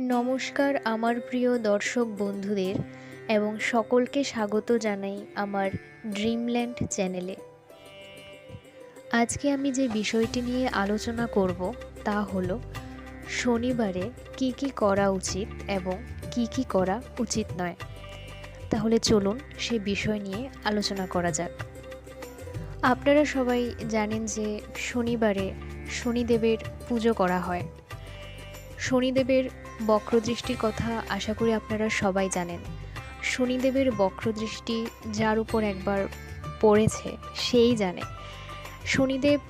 নমস্কার আমার প্রিয় দর্শক বন্ধুদের এবং সকলকে স্বাগত জানাই আমার ড্রিমল্যান্ড চ্যানেলে আজকে আমি যে বিষয়টি নিয়ে আলোচনা করব তা হলো, শনিবারে কি কি করা উচিত এবং কি কি করা উচিত নয়। তাহলে চলুন সে বিষয় নিয়ে আলোচনা করা যাক। আপনারা সবাই জানেন যে শনিবারে শনিদেবের পুজো করা হয়। শনিদেবের বক্রদৃষ্টির কথা আশা করি আপনারা সবাই জানেন। শনিদেবের বক্রদৃষ্টি যার উপর একবার পড়েছে, সেই জানে। শনিদেব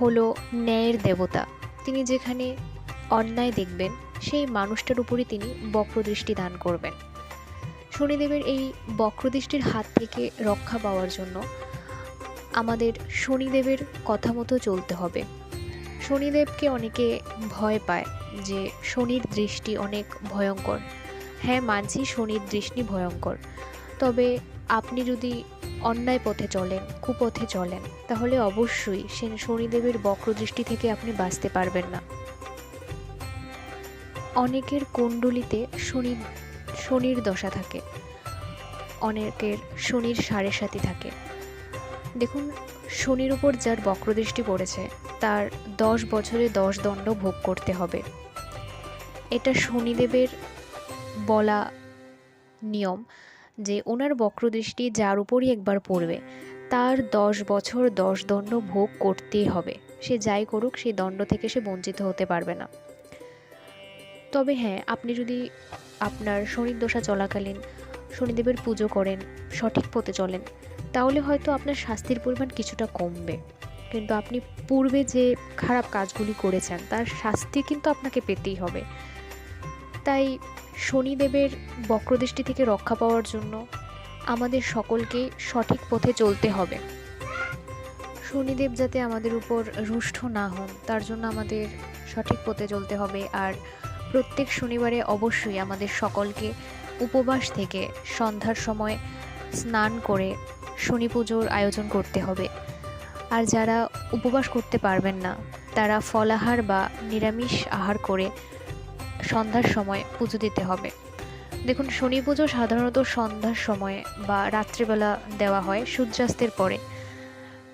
হলো ন্যায়ের দেবতা। তিনি যেখানে অন্যায় দেখবেন, সেই মানুষটার উপরই তিনি বক্রদৃষ্টি দান করবেন। শনিদেবের এই বক্রদৃষ্টির হাত থেকে রক্ষা পাওয়ার জন্য আমাদের শনিদেবের কথা মতো চলতে হবে। শনিদেবকে অনেকে ভয় পায় যে শনির দৃষ্টি অনেক ভয়ঙ্কর। হ্যাঁ মানছি শনির দৃষ্টি ভয়ঙ্কর। তবে আপনি যদি অন্যায় পথে চলেন, কুপথে চলেন, তাহলে অবশ্যই সে শনিদেবের বক্রদৃষ্টি থেকে আপনি বাঁচতে পারবেন না। অনেকের কুণ্ডলিতে শনি, শনির দশা থাকে। অনেকের শনির সাড়ে সাথী থাকে। দেখুন, শনির উপর যার বক্রদৃষ্টি পড়েছে, তার দশ বছরে দশ দণ্ড ভোগ করতে হবে। এটা শনিদেবের বলা নিয়ম যে ওনার বক্রদৃষ্টি যার উপরই একবার পড়বে, তার দশ বছর দশ দণ্ড ভোগ করতেই হবে। সে যাই করুক, সেই দণ্ড থেকে সে বঞ্চিত হতে পারবে না। তবে হ্যাঁ আপনি যদি আপনার শনির দশা চলাকালীন শনিদেবের পুজো করেন, সঠিক পথে চলেন তাহলে হয়তো আপনার শাস্তির পরিমাণ কিছুটা কমবে। কিন্তু আপনি পূর্বে যে খারাপ কাজগুলি করেছেন, তার শাস্তি কিন্তু আপনাকে পেতেই হবে। তাই শনিদেবের বক্রদৃষ্টি থেকে রক্ষা পাওয়ার জন্য আমাদের সকলকে সঠিক পথে চলতে হবে। শনিদেব যাতে আমাদের উপর রুষ্ট না হন, তার জন্য আমাদের সঠিক পথে চলতে হবে। আর প্রত্যেক শনিবারে অবশ্যই আমাদের সকলকে উপবাস থেকে সন্ধ্যার সময় স্নান করে শনি পুজোর আয়োজন করতে হবে। আর যারা উপবাস করতে পারবেন না, তারা ফলাহার বা নিরামিষ আহার করে সন্ধ্যার সময় পুজো দিতে হবে। দেখুন, শনি পুজো সাধারণত সন্ধ্যার সময় বা রাত্রিবেলা দেওয়া হয় সূর্যাস্তের পরে।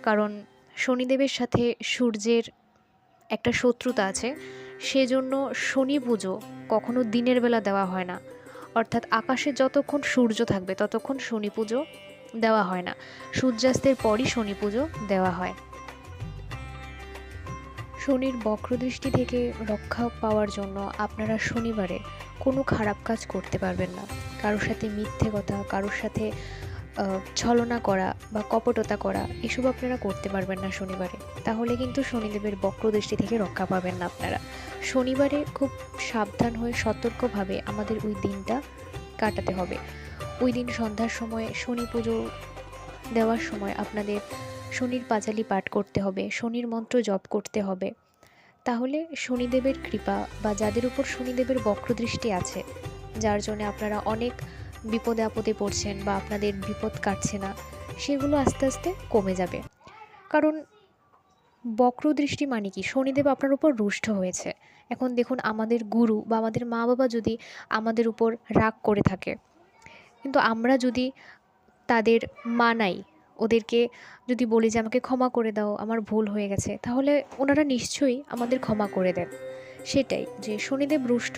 কারণ শনিদেবের সাথে সূর্যের একটা শত্রুতা আছে, সেজন্য শনি পুজো কখনো দিনের বেলা দেওয়া হয় না। অর্থাৎ আকাশে যতক্ষণ সূর্য থাকবে, ততক্ষণ শনি পুজো দেওয়া হয় না। সূর্যাস্তের পরই শনি পুজো দেওয়া হয়। শনির বক্রদৃষ্টি থেকে রক্ষা পাওয়ার জন্য আপনারা শনিবারে কোনো খারাপ কাজ করতে পারবেন না। কারোর সাথে মিথ্যে কথা, কারোর সাথে ছলনা করা বা কপটতা করা, এসব আপনারা করতে পারবেন না শনিবারে। তাহলে কিন্তু শনিদেবের বক্রদৃষ্টি থেকে রক্ষা পাবেন না আপনারা। শনিবারে খুব সাবধান হয়ে সতর্কভাবে আমাদের ওই দিনটা কাটাতে হবে। ওই দিন সন্ধ্যার সময় শনি পুজো দেওয়ার সময় আপনাদের শনির পাঁচালি পাঠ করতে হবে, শনির মন্ত্র জপ করতে হবে। তাহলে শনিদেবের কৃপা বা যাদের উপর শনিদেবের বক্রদৃষ্টি আছে, যার জন্য আপনারা অনেক বিপদে আপদে পড়ছেন বা আপনাদের বিপদ কাটছে না, সেগুলো আস্তে আস্তে কমে যাবে। কারণ বক্রদৃষ্টি মানে কি? শনিদেব আপনার উপর রুষ্ট হয়েছে। এখন দেখুন আমাদের গুরু বা আমাদের মা বাবা যদি আমাদের উপর রাগ করে থাকে কিন্তু আমরা যদি তাদের মানাই, ওদেরকে যদি বলি যে আমাকে ক্ষমা করে দাও, আমার ভুল হয়ে গেছে, তাহলে ওনারা নিশ্চয়ই আমাদের ক্ষমা করে দেন। সেটাই যে শনিদেব রুষ্ট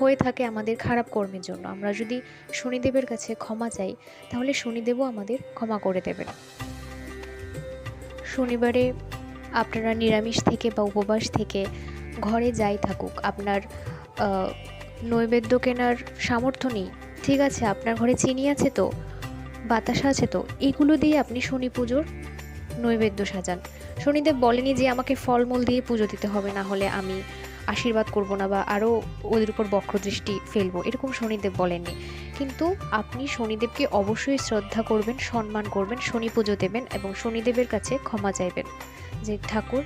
হয়ে থাকে আমাদের খারাপ কর্মের জন্য। আমরা যদি শনিদেবের কাছে ক্ষমা চাই, তাহলে শনিদেবও আমাদের ক্ষমা করে দেবেন। শনিবারে আপনারা নিরামিষ থেকে বা উপবাস থেকে ঘরে যাই থাকুক। আপনার নৈবেদ্য কেনার সামর্থ্য নেই। ঠিক আছে, আপনার ঘরে চিনি আছে তো? বাতাসা আছে তো? এগুলো দিয়ে আপনি শনি পুজোর নৈবেদ্য সাজান। শনিদেব বলেনি যে আমাকে ফলমূল দিয়ে পুজো দিতে হবে, না হলে আমি আশীর্বাদ করব না বা আরও ওদের উপর বক্রদৃষ্টি ফেলব, এরকম শনিদেব বলেননি। কিন্তু আপনি শনিদেবকে অবশ্যই শ্রদ্ধা করবেন, সম্মান করবেন, শনি পুজো দেবেন এবং শনিদেবের কাছে ক্ষমা চাইবেন যে, ঠাকুর,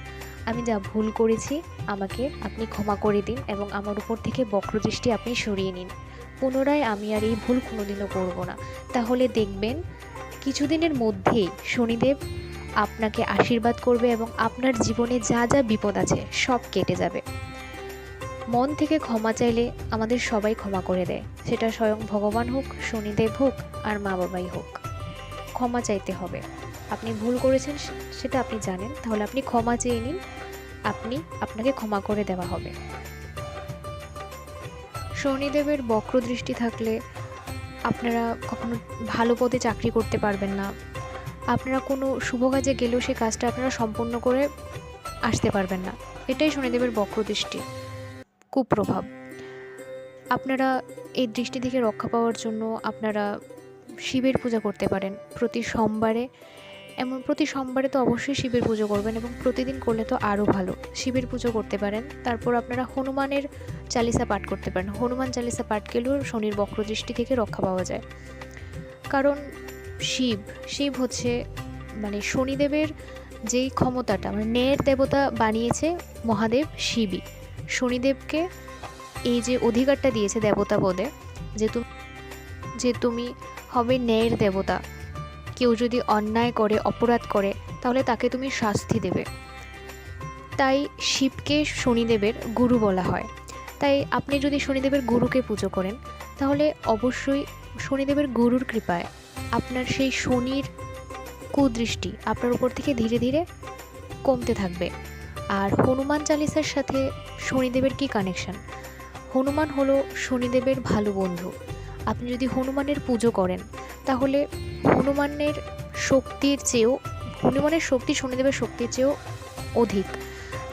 আমি যা ভুল করেছি, আমাকে আপনি ক্ষমা করে দিন এবং আমার উপর থেকে বক্রদৃষ্টি আপনি সরিয়ে নিন। পুনরায় আমি আর এই ভুল কোনোদিনও করব না। তাহলে দেখবেন, কিছুদিনের মধ্যেই শনিদেব আপনাকে আশীর্বাদ করবে এবং আপনার জীবনে যা যা বিপদ আছে সব কেটে যাবে। মন থেকে ক্ষমা চাইলে আমাদের সবাই ক্ষমা করে দেয়। সেটা স্বয়ং ভগবান হোক, শনিদেব হোক, আর মা বাবাই হোক। ক্ষমা চাইতে হবে। আপনি ভুল করেছেন সেটা আপনি জানেন। তাহলে আপনি ক্ষমা চেয়ে নিন। আপনি আপনাকে ক্ষমা করে দেওয়া হবে। শনিদেবের বক্র দৃষ্টি থাকলে আপনারা কখনো ভালো পদে চাকরি করতে পারবেন না। আপনারা কোনো শুভ কাজে গেলেও সেই কাজটা আপনারা সম্পূর্ণ করে আসতে পারবেন না। এটাই শনিদেবের বক্র দৃষ্টি। কুপ্রভাব। আপনারা এই দৃষ্টি থেকে রক্ষা পাওয়ার জন্য আপনারা শিবের পূজা করতে পারেন। প্রতি সোমবারে এমন প্রতি সোমবারে তো অবশ্যই শিবের পুজো করবেন এবং প্রতিদিন করলে তো আরও ভালো। শিবের পুজো করতে পারেন। তারপর আপনারা হনুমানের চালিসা পাঠ করতে পারেন। হনুমান চালিসা পাঠ গেলেও শনির বক্রদৃষ্টি থেকে রক্ষা পাওয়া যায়। কারণ শিব শিব হচ্ছে মানে শনিদেবের যেই ক্ষমতাটা মানে ন্যায়ের দেবতা বানিয়েছে মহাদেব শিবই। শনিদেবকে এই যে অধিকারটা দিয়েছে দেবতা পদে যে তুমি যে তুমি হবে ন্যায়ের দেবতা। কেউ যদি অন্যায় করে, অপরাধ করে, তাহলে তাকে তুমি শাস্তি দেবে। তাই শিবকে শনিদেবের গুরু বলা হয়। তাই আপনি যদি শনিদেবের গুরুকে পুজো করেন, তাহলে অবশ্যই শনিদেবের গুরুর কৃপায় আপনার সেই শনির কুদৃষ্টি আপনার উপর থেকে ধীরে ধীরে কমতে থাকবে। আর হনুমান চালিসার সাথে শনিদেবের কি কানেকশন হনুমান হলো শনিদেবের ভালো বন্ধু। আপনি যদি হনুমানের পুজো করেন, তাহলে হনুমানের শক্তির চেয়েও, হনুমানের শক্তি শনিদেবের শক্তির চেয়েও অধিক।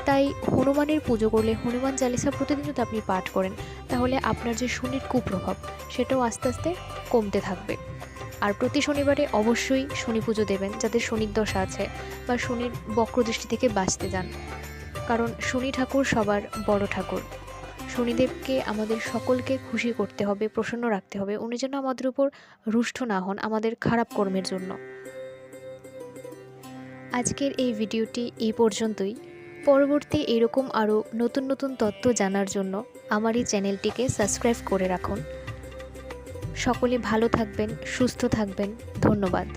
তাই হনুমানের পুজো করলে, হনুমান চালিসা প্রতিদিন যদি আপনি পাঠ করেন, তাহলে আপনার যে শনির কুপ্রভাব, সেটাও আস্তে আস্তে কমতে থাকবে। আর প্রতি শনিবারে অবশ্যই শনি পুজো দেবেন, যাদের শনির দশা আছে বা শনির বক্রদৃষ্টি থেকে বাঁচতে যান। কারণ শনি ঠাকুর সবার বড় ঠাকুর। শনিদেবকে, আমাদের সকলকে খুশি করতে হবে, প্রসন্ন রাখতে হবে। উনি যেন আমাদের উপর রুষ্ট না হন, আমাদের খারাপ কর্মের জন্য। আজকের এই ভিডিওটি এই পর্যন্তই। পরবর্তী এরকম আরও নতুন নতুন তথ্য জানার জন্য আমার এই চ্যানেলটিকে সাবস্ক্রাইব করে রাখুন। সকলে ভালো থাকবেন, সুস্থ থাকবেন। ধন্যবাদ।